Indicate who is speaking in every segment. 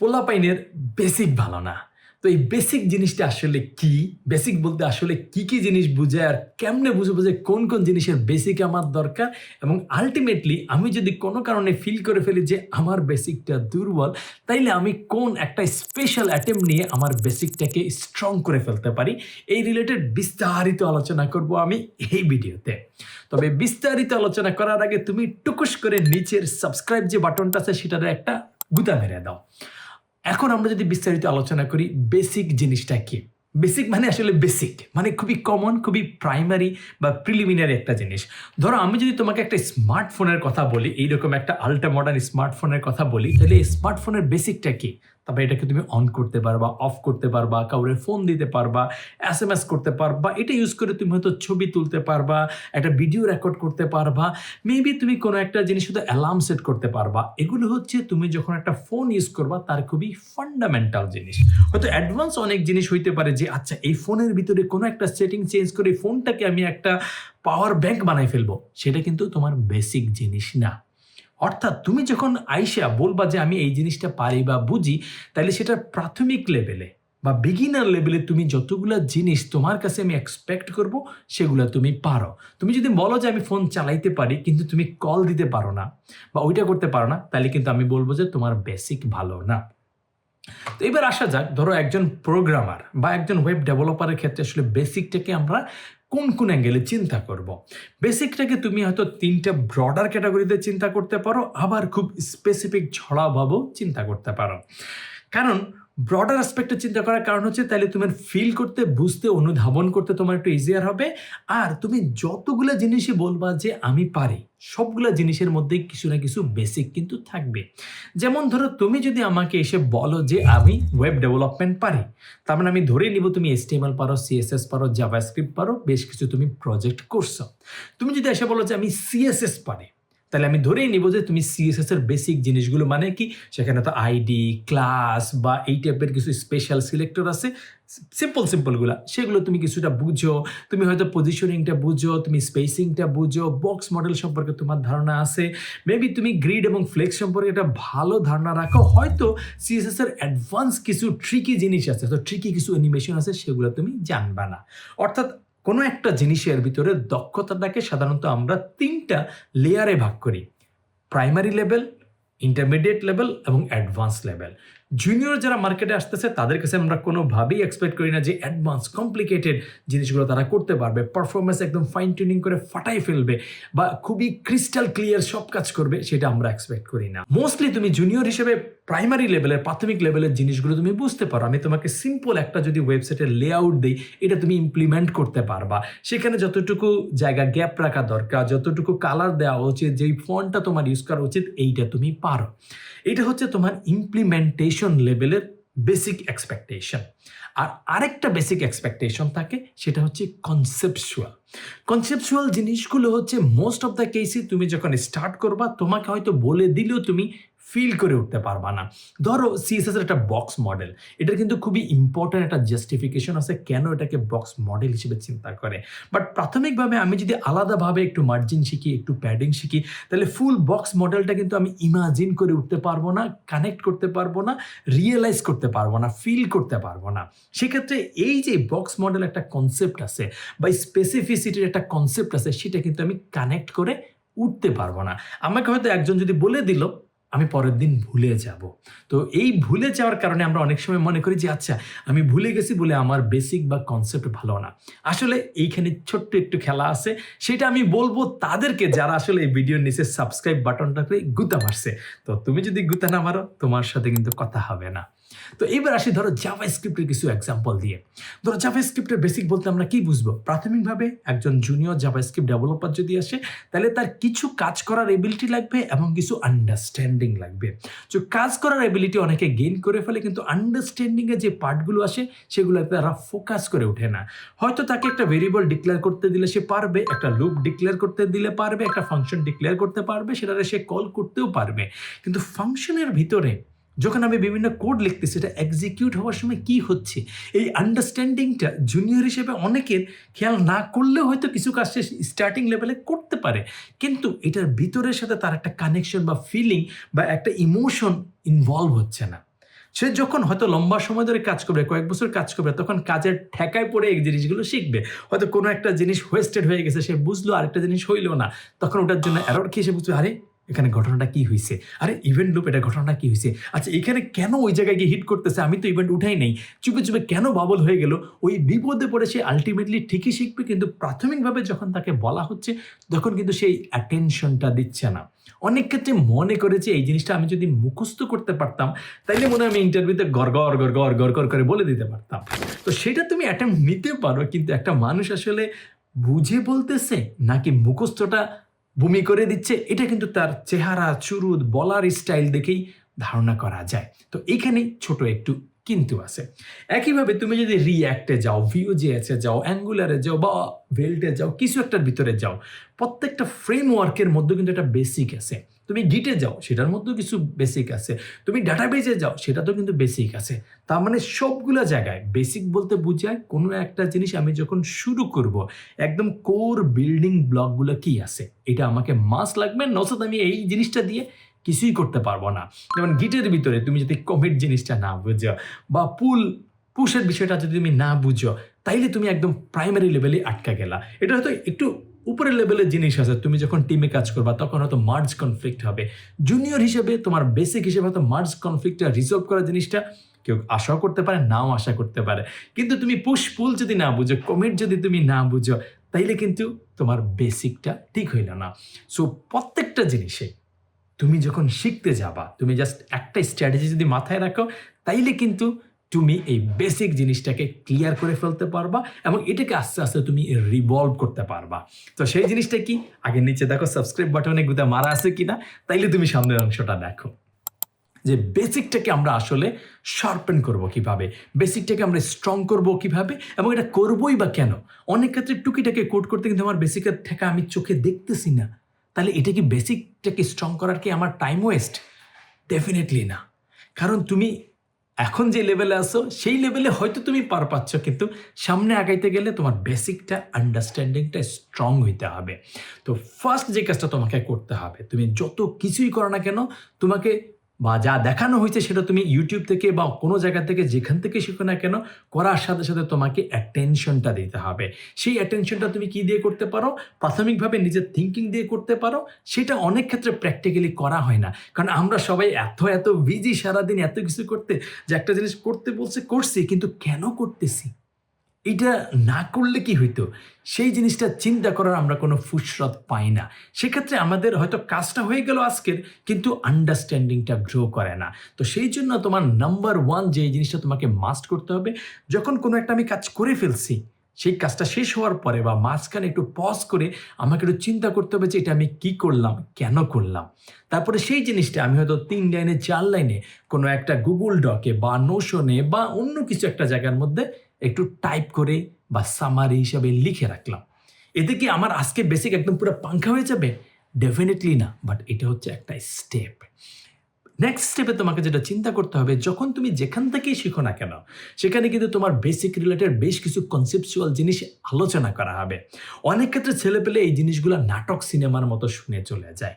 Speaker 1: পোলাপাইনের basic ভালো না। তো এই বেসিক জিনিসটা আসলে কি? বেসিক বলতে আসলে কি কি জিনিস বুঝে আর কেমনে বুঝে যে কোন কোন জিনিসের বেসিক আমার দরকার? এবং আলটিমেটলি আমি যদি কোনো কারণে ফিল করে ফেলি যে আমার বেসিকটা দুর্বল, তাইলে আমি কোন একটা স্পেশাল অ্যাটেম্প নিয়ে আমার বেসিকটাকে স্ট্রং করে ফেলতে পারি? এই রিলেটেড বিস্তারিত আলোচনা করব আমি এই ভিডিওতে। তবে বিস্তারিত আলোচনা করার আগে তুমি টুকুস করে নিচের সাবস্ক্রাইব যে বাটনটা আছে, সেটার একটা গুতা মেরে দাও। এখন আমরা যদি বিস্তারিত আলোচনা করি বেসিক জিনিসটা কি? বেসিক মানে আসলে বেসিক মানে খুবই কমন খুবই প্রাইমারি বা প্রিলিমিনারি একটা জিনিস। ধরো, আমি যদি তোমাকে একটা স্মার্টফোনের কথা বলি, এইরকম একটা আল্ট্রা মডার্ন স্মার্টফোনের কথা বলি, তাহলে স্মার্টফোনের বেসিকটা কি? তারপরে এটাকে তুমি অন করতে পারবা অফ করতে পারবা, কাউরে ফোন দিতে পারবা এস এম এস করতে পারবা, এটা ইউজ করে তুমি হয়তো ছবি তুলতে পারবা, একটা ভিডিও রেকর্ড করতে পারবা মেবি তুমি কোনো একটা জিনিস শুধু অ্যালার্ম সেট করতে পারবা। এগুলো হচ্ছে তুমি যখন একটা ফোন ইউজ করবা, তার খুবই ফান্ডামেন্টাল জিনিস। হয়তো অ্যাডভান্স অনেক জিনিস হইতে পারে যে আচ্ছা এই ফোনের ভিতরে কোনো একটা সেটিং চেঞ্জ করে ফোনটাকে আমি একটা পাওয়ার ব্যাংক বানাই ফেলব। সেটা কিন্তু তোমার বেসিক জিনিস না। অর্থাৎ তুমি যখন আইসা বলবা যে আমি এই জিনিসটা পারি বা বুঝি তাহলে সেটা প্রাথমিক লেভেলে বা বিগিনার লেভেলে তুমি যতগুলা জিনিস তোমার কাছে আমি এক্সপেক্ট করব, সেগুলো তুমি পারো। তুমি যদি বলো যে আমি ফোন চালাইতে পারি, কিন্তু তুমি কল দিতে পারো না বা ওইটা করতে পারো না তাহলে কিন্তু আমি বলব যে তোমার বেসিক ভালো না। তো এবার আসা যাক, ধরো একজন প্রোগ্রামার বা একজন ওয়েব ডেভেলপারের ক্ষেত্রে আসলে বেসিকটাকে আমরা কোন কোন অ্যাঙ্গেলে চিন্তা করব। বেসিকটাকে তুমি হয়তো তিনটা ব্রডার ক্যাটাগরিতে চিন্তা করতে পারো, আবার খুব স্পেসিফিক ঝড়াভাবেও চিন্তা করতে পারো কারণ ব্রডার অ্যাসপেক্টে চিন্তা করার কারণ হচ্ছে তাহলে তোমার ফিল করতে, বুঝতে অনুধাবন করতে তোমার একটু ইজিয়ার হবে। আর তুমি যতগুলো জিনিসই বলবা যে আমি পারি, সবগুলো জিনিসের মধ্যে কিছু না কিছু বেসিক কিন্তু থাকবে। যেমন ধরো তুমি যদি আমাকে এসে বলো যে আমি ওয়েব ডেভেলপমেন্ট পারি, তার মানে আমি ধরে নিব তুমি এস এসটিএমএল পারো সিএসএস পারো জাভাস্ক্রিপ্ট পারো, বেশ কিছু তুমি প্রজেক্ট করছ। তুমি যদি এসে বলো যে আমি সিএসএস পারি তাহলে আমি ধরেই নিব যে তুমি সিএসএস এর বেসিক জিনিসগুলো মানে কি? সেখানে তো আইডি ক্লাস বা এই টাইপের কিছু স্পেশাল সিলেক্টর আছে। সিম্পল সিম্পলগুলো সেগুলো তুমি কিছুটা বুঝো। তুমি হয়তো পজিশনিংটা বুঝো, তুমি স্পেসিংটা বুঝো বক্স মডেল সম্পর্কে তোমার ধারণা আছে। মেবি তুমি গ্রিড এবং ফ্লেক্স সম্পর্কে একটা ভালো ধারণা রাখো। হয়তো সিএসএস এর অ্যাডভান্স কিছু ট্রিকি জিনিস আছে তো ট্রিকি কিছু অ্যানিমেশন আছে, সেগুলো তুমি জানবা না। অর্থাৎ কোনো একটা জিনিসের ভিতরে দক্ষতাটাকে সাধারণত আমরা তিনটা লেয়ারে ভাগ করি। প্রাইমারি লেভেল ইন্টারমিডিয়েট লেভেল এবং অ্যাডভান্স লেভেল জুনিয়র যারা মার্কেটে আসতেছে, তাদের কাছে আমরা কোনোভাবেই এক্সপেক্ট করি না যে অ্যাডভান্স কমপ্লিকেটেড জিনিসগুলো তারা করতে পারবে। পারফরমেন্স একদম ফাইন টিউনিং করে ফাটাই ফেলবে বা খুবই ক্রিস্টাল ক্লিয়ার সব কাজ করবে, সেটা আমরা এক্সপেক্ট করি না। মোস্টলি তুমি জুনিয়র হিসেবে প্রাইমারি লেভেলের প্রাথমিক লেভেলের জিনিসগুলো তুমি বুঝতে পারো। আমি তোমাকে সিম্পল একটা যদি ওয়েবসাইটের লেআউট দিই, এটা তুমি ইমপ্লিমেন্ট করতে পারবা। সেখানে যতটুকু জায়গা গ্যাপ রাখা দরকার, যতটুকু কালার দেওয়া উচিত, যেই ফোনটা তোমার ইউজ করা উচিত, এইটা তুমি পারো। এটা হচ্ছে তোমার ইমপ্লিমেন্টেশন লেভেলের বেসিক এক্সপেকটেশন আর আরেকটা বেসিক এক্সপেকটেশন থাকে, সেটা হচ্ছে কনসেপচুয়াল কনসেপচুয়াল জিনিসগুলো হচ্ছে মোস্ট অফ দ্য কেসে তুমি যখন স্টার্ট করবা, তোমাকে হয়তো বলে দিলেও তুমি ফিল করে উঠতে পারবা না। ধরো সিএসএস এর একটা বক্স মডেল এটার কিন্তু খুবই ইম্পর্ট্যান্ট একটা জাস্টিফিকেশন আছে কেন এটাকে বক্স মডেল হিসেবে চিন্তা করে। বাট প্রাথমিকভাবে আমি যদি আলাদাভাবে একটু মার্জিন শিখি, একটু প্যাডিং শিখি, তাহলে ফুল বক্স মডেলটা কিন্তু আমি ইমাজিন করে উঠতে পারব না কানেক্ট করতে পারব না রিয়েলাইজ করতে পারব না ফিল করতে পারব না। সেক্ষেত্রে এই যে বক্স মডেল একটা কনসেপ্ট আছে বা স্পেসিফিসিটির একটা কনসেপ্ট আছে, সেটা কিন্তু আমি কানেক্ট করে উঠতে পারব না। আমাকে হয়তো একজন যদি বলে দিল আমি পরের দিন ভুলে যাব। তো এই ভুলে যাওয়ার কারণে আমরা অনেক সময় মনে করি যে আচ্ছা আমি ভুলে গেছি বলে আমার বেসিক বা কনসেপ্ট ভালো না। আসলে এইখানে ছোট্ট একটু খেলা আছে। সেটা আমি বলব তাদেরকে যারা আসলে এই ভিডিওর নিচে সাবস্ক্রাইব বাটনটাকে গুতা মারছে। তো তুমি যদি গুতা না মারো, তোমার সাথে কিন্তু কথা হবে না। তো এবার আসি ধরো জাভা স্ক্রিপ্টের কিছু এক্সাম্পল দিয়ে। ধরো জাভা স্ক্রিপ্টের বেসিক বলতে আমরা কি বুঝব? প্রাথমিকভাবে একজন জুনিয়র জাভা স্ক্রিপ্ট ডেভেলপার যদি আসে, তাহলে তার কিছু কাজ করার এবিলিটি লাগবে এবং কিছু আন্ডারস্ট্যান্ডিং লাগবে। তো কাজ করার এবিলিটি অনেকে গেইন করে ফেলে, কিন্তু আন্ডারস্ট্যান্ডিংয়ে যে পার্টগুলো আসে সেগুলো তারা ফোকাস করে ওঠে না। হয়তো তাকে একটা ভেরিয়েবল ডিক্লেয়ার করতে দিলে সে পারবে, একটা লুপ ডিক্লেয়ার করতে দিলে পারবে, একটা ফাংশন ডিক্লেয়ার করতে পারবে, সেটারে সে কল করতেও পারবে। কিন্তু ফাংশনের ভিতরে যখন আমি বিভিন্ন কোড লিখতেছি এটা এক্সিকিউট হওয়ার সময় কি হচ্ছে? এই আন্ডারস্ট্যান্ডিংটা জুনিয়র হিসেবে অনেকের খেয়াল না করলেও হয়তো কিছু কাজ সে স্টার্টিং লেভেলে করতে পারে। কিন্তু এটার ভিতরের সাথে তার একটা কানেকশন বা ফিলিং বা একটা ইমোশন ইনভলভ হচ্ছে না। সে যখন হয়তো লম্বা সময় ধরে কাজ করবে, কয়েক বছর কাজ করবে, তখন কাজের ঠেকায় পড়ে এই জিনিসগুলো শিখবে। হয়তো কোনো একটা জিনিস ওয়েস্টেড হয়ে গেছে, সে বুঝলো, আরেকটা জিনিস হইল না। তখন ওটার জন্য এরর খেয়ে সে বুঝবে, আরে এখানে ঘটনাটা কি হয়েছে আরে ইভেন্ট লুপ এটা ঘটনাটা কি হয়েছে আচ্ছা এখানে কেন ওই জায়গায় গিয়ে হিট করতেছে? আমি তো ইভেন্ট উঠাই নেই। চুপে চুপে কেন বাবল হয়ে গেল? ওই বিপদে পড়ে সে আলটিমেটলি ঠিকই শিখবে, কিন্তু প্রাথমিকভাবে যখন তাকে বলা হচ্ছে, তখন কিন্তু সেই অ্যাটেনশনটা দিচ্ছে না। অনেক ক্ষেত্রে মনে করেছে এই জিনিসটা আমি যদি মুখস্থ করতে পারতাম, তাইলে মনে হয় আমি ইন্টারভিউতে গড় গড় গড় করে বলে দিতে পারতাম। তো সেটা তুমি অ্যাটেম্প নিতে পারো, কিন্তু একটা মানুষ আসলে বুঝে বলতেছে, নাকি মুখস্থটা বমি করে দিচ্ছে, এটা কিন্তু তার চেহারা চুরুদ বলার স্টাইল দেখেই ধারণা করা যায়। তো এখানে ছোট একটু কিন্তু আছে। একইভাবে তুমি যদি রিঅ্যাক্টে যাও ভিওজিএসে যাও অ্যাঙ্গুলারে যাও বা ভেল্টে যাও, কিছু একটার ভিতরে যাও, প্রত্যেকটা ফ্রেমওয়ার্কের মধ্যে কিন্তু একটা বেসিক আছে। তুমি গিটে যাও, সেটার মধ্যেও কিছু বেসিক আছে। তুমি ডাটাবেজে যাও, সেটাতেও কিন্তু বেসিক আছে। তার মানে সবগুলো জায়গায় বেসিক বলতে বোঝায় কোনো একটা জিনিস আমি যখন শুরু করব, একদম কোর বিল্ডিং ব্লকগুলো কি আছে? এটা আমাকে মাস লাগবে, নচেত আমি এই জিনিসটা দিয়ে কিছুই করতে পারব না। যেমন গিটের ভিতরে তুমি যদি কমিট জিনিসটা না বুঝো বা পুল পুশের বিষয়টা যদি তুমি না বুঝো, তাইলে তুমি একদম প্রাইমারি লেভেলে আটকা গেলা। এটা হয়তো একটু উপরের লেভেলের জিনিস আছে, তুমি যখন টিমে কাজ করবা, তখন হয়তো মার্জ কনফ্লিক্ট হবে। জুনিয়র হিসেবে তোমার বেসিক হিসেবে হয়তো মার্জ কনফ্লিক্টটা রিজলভ করা জিনিসটা কেউ আশাও করতে পারে, নাও আশা করতে পারে। কিন্তু তুমি পুশ পুল যদি না বুঝো কমিট যদি তুমি না বুঝো, তাইলে কিন্তু তোমার বেসিকটা ঠিক হইল না। সো প্রত্যেকটা জিনিসে তুমি যখন শিখতে যাবা, তুমি জাস্ট একটা স্ট্র্যাটেজি যদি মাথায় রাখো, তাইলে কিন্তু তুমি এই বেসিক জিনিসটাকে ক্লিয়ার করে ফেলতে পারবা এবং এটাকে আস্তে আস্তে তুমি রিভলভ করতে পারবা। তো সেই জিনিসটা কি? আগে নিচে দেখো সাবস্ক্রাইব বাটনে গুদা মারা আছে কিনা? তাইলে তুমি সামনের অংশটা দেখো। যে বেসিকটাকে আমরা আসলে শার্পেন করব কীভাবে? বেসিকটাকে আমরা স্ট্রং করব কীভাবে? এবং এটা করবই বা কেন? অনেক ক্ষেত্রে টুকিটাকে কোট করতে কিন্তু আমার বেসিকের থেকে আমি চোখে দেখতেছি না। তাহলে এটা কি বেসিকটাকে স্ট্রং করার কি আমার টাইম ওয়েস্ট ডেফিনেটলি না। কারণ তুমি এখন যে লেভেলে আসো সেই লেভেলে হয়তো তুমি পার পাচ্ছ, কিন্তু সামনে আগাইতে গেলে তোমার বেসিকটা আন্ডারস্ট্যান্ডিংটা স্ট্রং হইতে হবে। তো ফার্স্ট যে কাজটা তোমাকে করতে হবে, তুমি যত কিছুই করো না কেন, তোমাকে বা যা দেখানো হয়েছে সেটা তুমি ইউটিউব থেকে বা কোনো জায়গা থেকে যেখান থেকে শিখো না কেন, করার সাথে সাথে তোমাকে অ্যাটেনশনটা দিতে হবে। সেই অ্যাটেনশনটা তুমি কি দিয়ে করতে পারো? প্রাথমিকভাবে নিজের থিঙ্কিং দিয়ে করতে পারো। সেটা অনেক ক্ষেত্রে প্র্যাকটিক্যালি করা হয় না। কারণ আমরা সবাই এত এত বিজি সারাদিন এত কিছু করতে, যে একটা জিনিস করতে বলছে, করছি, কিন্তু কেন করতেছি? এটা না করলে কি হইতো? সেই জিনিসটা চিন্তা করার আমরা কোনো ফুসরত পাই না। সেক্ষেত্রে আমাদের হয়তো কাজটা হয়ে গেল আজকের, কিন্তু আন্ডারস্ট্যান্ডিংটা গ্রো করে না। তো সেই জন্য তোমার নাম্বার ওয়ান যে জিনিসটা তোমাকে মাস্ট করতে হবে, যখন কোনো একটা আমি কাজ করে ফেলছি, সেই কাজটা শেষ হওয়ার পরে বা মাঝখানে একটু পজ করে আমাকে একটু চিন্তা করতে হবে যে এটা আমি কি করলাম, কেন করলাম? তারপরে সেই জিনিসটা আমি হয়তো তিন লাইনে, চার লাইনে কোনো একটা গুগল ডকে বা নোশনে বা অন্য কিছু একটা জায়গার মধ্যে একটু টাইপ করে বা সামারি হিসাবে লিখে রাখলাম। এতে কি আমার আজকে বেসিক একদম পুরো পাঙ্খা হয়ে যাবে? ডেফিনেটলি না বাট এটা হচ্ছে একটা স্টেপ নেক্সট স্টেপে তোমাকে যেটা চিন্তা করতে হবে, যখন তুমি যেখান থেকেই শিখো না কেন, সেখানে কিন্তু তোমার বেসিক রিলেটেড বেশ কিছু কনসেপচুয়াল জিনিস আলোচনা করা হবে। অনেক ক্ষেত্রে ছেলে পেলে এই জিনিসগুলো নাটক সিনেমার মতো শুনে চলে যায়।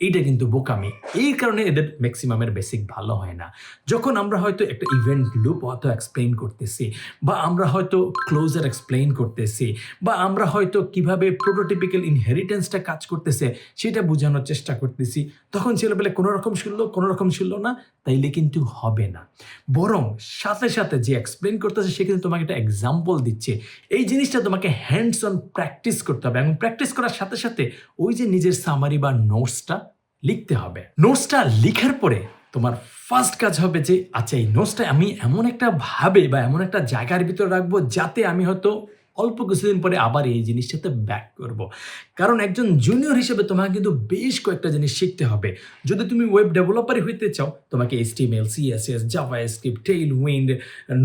Speaker 1: এইটা কিন্তু বোকামি। এই কারণে এদের ম্যাক্সিমামের বেসিক ভালো হয় না। যখন আমরা হয়তো একটা ইভেন্ট লুপ হয়তো এক্সপ্লেন করতেছি, বা আমরা হয়তো ক্লোজার এক্সপ্লেন করতেছি, বা আমরা হয়তো কীভাবে প্রোটোটিপিক্যাল ইনহেরিটেন্সটা কাজ করতেছে, সেটা বোঝানোর চেষ্টা করতেছি, তখন ছেলেবেলে কোনো রকম শুনলো কোনো রকম শুনলো না তাইলে কিন্তু হবে না। বরং সাথে সাথে যে এক্সপ্লেন করতেছে, সে কিন্তু তোমাকে একটা এক্সাম্পল দিচ্ছে। এই জিনিসটা তোমাকে হ্যান্ডস অন প্র্যাকটিস করতে হবে এবং প্র্যাকটিস করার সাথে সাথে ওই যে নিজের সামারি বা নোটসটা লিখতে হবে। নোটসটা লিখার পরে তোমার ফার্স্ট কাজ হবে যে আচ্ছা এই নোটসটা আমি এমন একটা ভাবে বা এমন একটা জায়গার ভিতরে রাখব যাতে আমি হয়তো অল্প কিছুদিন পরে আবার এই জিনিসটাতে ব্যাক করব। কারণ একজন জুনিয়র হিসেবে তোমাকে কিন্তু বেশ কয়েকটা জিনিস শিখতে হবে। যদি তুমি ওয়েব ডেভেলপারই হইতে চাও, তোমাকে H T M L CSS JavaScript Tailwind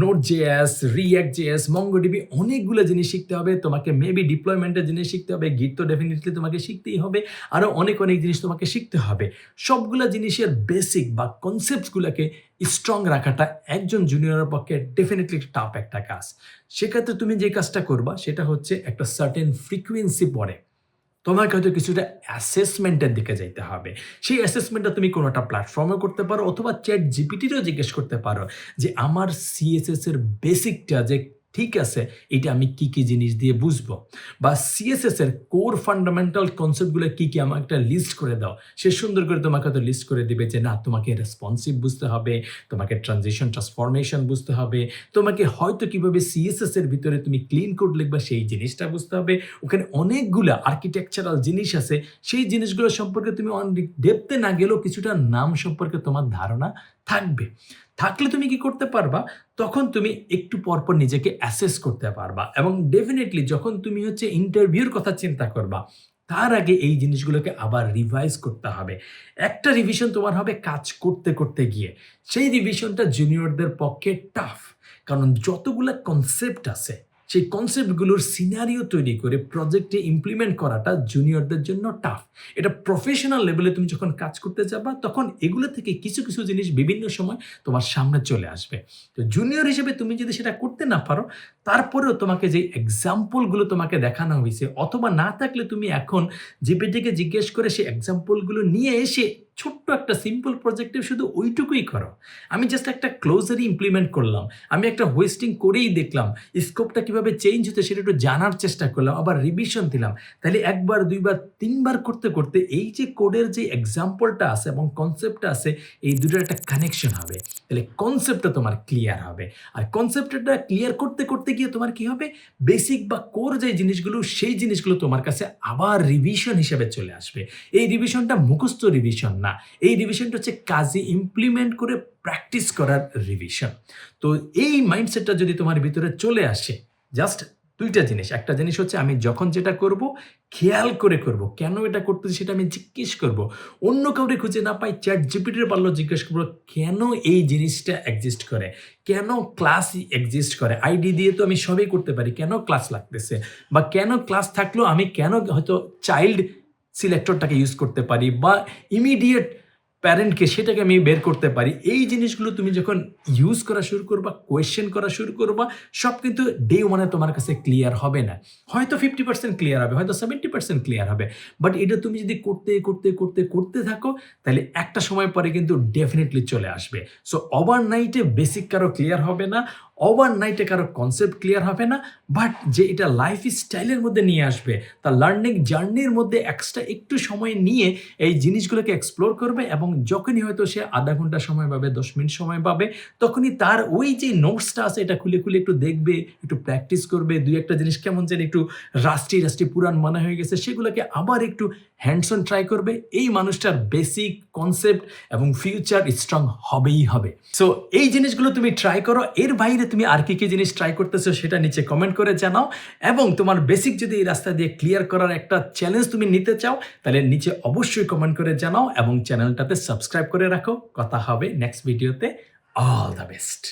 Speaker 1: node JS React J JS MongoDB অনেকগুলো জিনিস শিখতে হবে। তোমাকে মেবি ডিপ্লয়মেন্টের জিনিস শিখতে হবে। গিট তো ডেফিনেটলি তোমাকে শিখতেই হবে। আরও অনেক অনেক জিনিস তোমাকে শিখতে হবে। সবগুলো জিনিসের বেসিক বা কনসেপ্টসগুলোকে স্ট্রং রাখাটা একজন জুনিয়রের পক্ষে ডেফিনেটলি টাফ একটা কাজ। সেক্ষেত্রে তুমি যে কাজটা করবা, সেটা হচ্ছে একটা সার্টেন ফ্রিকুয়েন্সি পরে তোমাকে হয়তো কিছুটা অ্যাসেসমেন্টের দিকে যাইতে হবে। সেই অ্যাসেসমেন্টটা তুমি কোনো একটা প্ল্যাটফর্মে করতে পারো অথবা চ্যাট জিপিটিরও জিজ্ঞেস করতে পারো যে আমার সিএসএস এর বেসিকটা যে ঠিক আছে, এটা আমি কি কি জিনিস দিয়ে বুঝব? বা সিএসএস এর কোর ফান্ডামেন্টাল কনসেপ্টগুলো কি কি আমাকে একটা লিস্ট করে দাও। সে সুন্দর করে তোমাকে তো লিস্ট করে দিবে যে, না, তোমাকে রেসপন্সিভ বুঝতে হবে, তোমাকে ট্রানজিশন ট্রান্সফরমেশন বুঝতে হবে, তোমাকে হয়তো কীভাবে সিএসএস এর ভিতরে তুমি ক্লিন কোড লিখবা, সেই জিনিসটা বুঝতে হবে। ওখানে অনেকগুলো আর্কিটেকচারাল জিনিস আছে। সেই জিনিসগুলো সম্পর্কে তুমি অনেক ডেপতে না গেলেও কিছুটা নাম সম্পর্কে তোমার ধারণা থাকবে। থাকলে তুমি কি করতে পারবা? তখন তুমি একটু পরপর নিজেকে অ্যাসেস করতে পারবা এবং ডেফিনেটলি যখন তুমি হচ্ছে ইন্টারভিউর কথা চিন্তা করবা, তার আগে এই জিনিসগুলোকে আবার রিভাইজ করতে হবে। একটা রিভিশন তোমার হবে কাজ করতে করতে গিয়ে। সেই রিভিশনটা জুনিয়রদের পক্ষে টাফ কারণ যতগুলো কনসেপ্ট আছে সেই কনসেপ্টগুলোর সিনারিও তৈরি করে প্রজেক্টে ইমপ্লিমেন্ট করাটা জুনিয়রদের জন্য টাফ এটা প্রফেশনাল লেভেলে তুমি যখন কাজ করতে যাবা, তখন এগুলো থেকে কিছু কিছু জিনিস বিভিন্ন সময় তোমার সামনে চলে আসবে। তো জুনিয়র হিসেবে তুমি যদি সেটা করতে না পারো, তারপরেও তোমাকে যে এক্সাম্পলগুলো তোমাকে দেখানো হয়েছে, অথবা না থাকলে তুমি এখন জিপিটিকে জিজ্ঞেস করে সেই এক্সাম্পলগুলো নিয়ে এসে ছোট্ট একটা সিম্পল প্রজেক্টে শুধু ওইটুকুই করো। আমি জাস্ট একটা ক্লোজারই ইমপ্লিমেন্ট করলাম। আমি একটা হোয়েস্টিং করেই দেখলাম। স্কোপটা কীভাবে চেঞ্জ হচ্ছে সেটা একটু জানার চেষ্টা করলাম, আবার রিভিশন দিলাম। তাহলে একবার, দুইবার, তিনবার করতে করতে এই যে কোডের যে এক্সাম্পলটা আছে এবং কনসেপ্টটা আছে, এই দুটোর একটা কানেকশন হবে। তাহলে কনসেপ্টটা তোমার ক্লিয়ার হবে। আর কনসেপ্টটা ক্লিয়ার করতে করতে গিয়ে তোমার কি হবে? বেসিক বা কোর যে জিনিসগুলো, সেই জিনিসগুলো তোমার কাছে আবার রিভিশন হিসেবে চলে আসবে। এই রিভিশনটা মুখস্থ রিভিশন না। এই রিভিশনটা হচ্ছে কাজে ইমপ্লিমেন্ট করে প্র্যাকটিস করার রিভিশন তো এই মাইন্ডসেটটা যদি তোমার ভিতরে চলে আসে জাস্ট দুইটা জিনিস। একটা জিনিস হচ্ছে আমি যখন যেটা করব, খেয়াল করে করব। কেন এটা করতেছি সেটা আমি জিজ্ঞেস করব। অন্য কাউরে খুঁজে না পাই চ্যাট জিপিটির পারলেও জিজ্ঞেস করব, কেন এই জিনিসটা এক্সিস্ট করে? কেন ক্লাস এক্সিস্ট করে? আইডি দিয়ে তো আমি সবই করতে পারি। কেন ক্লাস লাগতেছে? বা কেন ক্লাস থাকলেও আমি কেন হয়তো চাইল্ড সিলেক্টরটাকে ইউজ করতে পারি বা ইমিডিয়েট প্যারেন্টকে সেটাকে আমি বের করতে পারি। এই জিনিসগুলো তুমি যখন ইউজ করা শুরু করবা কোয়েশ্চেন করা শুরু করবা, সব কিন্তু ডে ওয়ানে তোমার কাছে ক্লিয়ার হবে না। হয়তো ফিফটি পার্সেন্ট ক্লিয়ার হবে, হয়তো সেভেন্টি পার্সেন্ট ক্লিয়ার হবে। বাট এটা তুমি যদি করতে করতে করতে করতে থাকো, তাহলে একটা সময় পরে কিন্তু ডেফিনেটলি চলে আসবে। সো ওভার নাইটে বেসিক কারও ক্লিয়ার হবে না ওভার নাইটে কারও কনসেপ্ট ক্লিয়ার হবে না বাট যে এটা লাইফ স্টাইলের মধ্যে নিয়ে আসবে, তার লার্নিং জার্নির মধ্যে এক্সট্রা একটু সময় নিয়ে এই জিনিসগুলোকে এক্সপ্লোর করবে এবং যখনই হয়তো সে আধা ঘণ্টা সময় পাবে, দশ মিনিট সময় পাবে, তখনই তার ওই যে নোটসটা আছে, এটা খুলে খুলে একটু দেখবে, একটু প্র্যাকটিস করবে, দুই একটা জিনিস কেমন যেন একটু রাষ্ট্রীয় রাষ্ট্রীয় পুরাণ মনে হয়ে গেছে, সেগুলোকে আবার একটু হ্যান্ডসন ট্রাই করবে, এই মানুষটার বেসিক কনসেপ্ট এবং ফিউচার স্ট্রং হবেই হবে। সো এই জিনিসগুলো তুমি ট্রাই করো, এর বাইরে তুমি আর কি কি জিনিস ট্রাই করতেছো সেটা নিচে কমেন্ট করে জানাও এবং তোমার বেসিক যদি এই রাস্তা দিয়ে ক্লিয়ার করার একটা চ্যালেঞ্জ তুমি নিতে চাও, তাহলে নিচে অবশ্যই কমেন্ট করে জানাও এবং চ্যানেলটাতে সাবস্ক্রাইব করে রাখো। কথা হবে নেক্সট ভিডিওতে অল দ্য বেস্ট